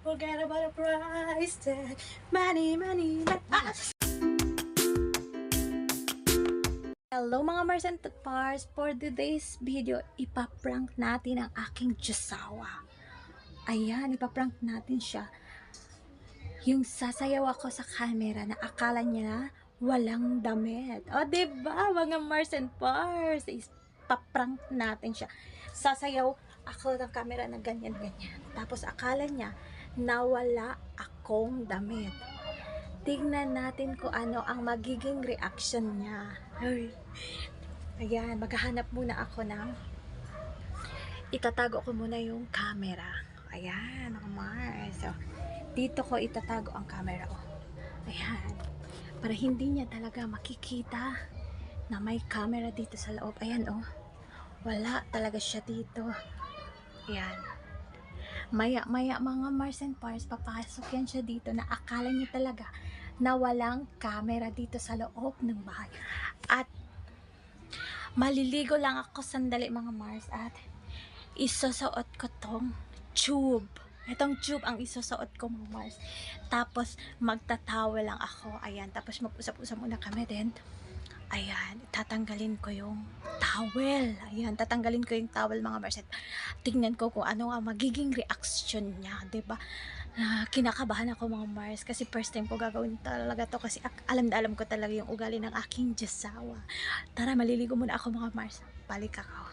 Forget about the price tag. Money, money, money. Ah! Hello mga Mars and Pars! For today's video, ipaprank natin ang aking Diyosawa. Ayan, ipaprank natin siya. Yung sasayaw ako sa camera na akala niya na walang damit. O, diba, mga Mars and Pars? Ipaprank natin siya. Sasayaw ako ng camera na ganyan-ganyan. Tapos akala niya na wala akong damit. Tignan natin kung ano ang magiging reaction niya. Ay. Ayan, maghahanap muna ako ng itatago ko muna yung camera. Ayan, mga Mars. So, dito ko itatago ang camera. Oh. Ayan. Para hindi niya talaga makikita na may camera dito sa loob. Ayan, oh. Wala talaga siya dito. Ayan. Maya-maya mga Mars and Pars, papasok yan siya dito na akala niya talaga na walang camera dito sa loob ng bahay. At maliligo lang ako sandali mga Mars at isusuot ko tong tube. Itong tube ang isusuot ko mga Mars. Tapos magtatawa lang ako. Ayan. Tapos mag-usap-usap muna kami din. Ayan. Tatanggalin ko yung towel. Ayan. Tatanggalin ko yung towel mga. At tingnan ko kung ano ang magiging reaction niya. 'di ba Ah, kinakabahan ako mga Mars kasi first time ko gagawin talaga to kasi alam na alam ko talaga yung ugali ng aking Diyosawa. Tara, maliligo muna ako mga Mars. Balik ako.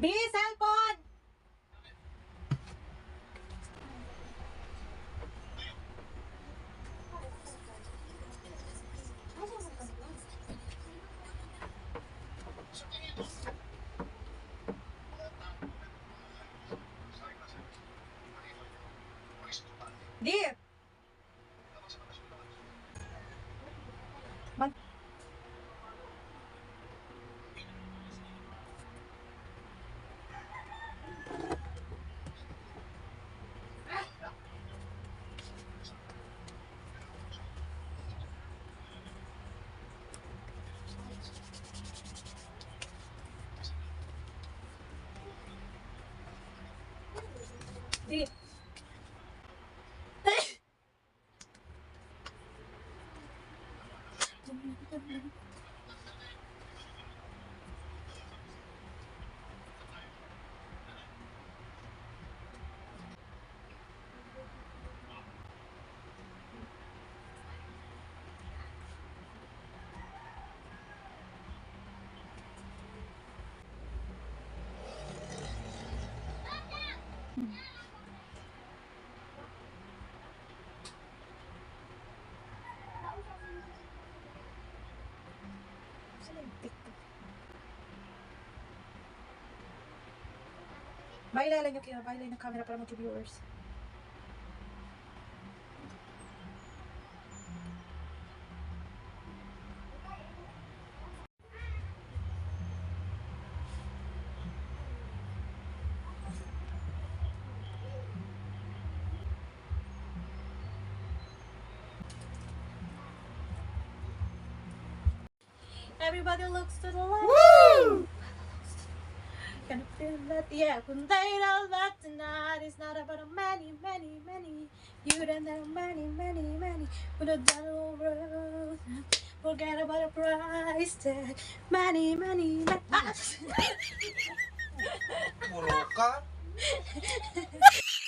B 三 Di. Bailala nyo kaya, bailala ng camera para mag-viewers. Everybody looks to the left. Woo! Gonna feel that, yeah. When they know that tonight is not about a many, many, many. You don't know many, many, many. With a dollar rose. Forget about the price tag. Money, money, money. Ah!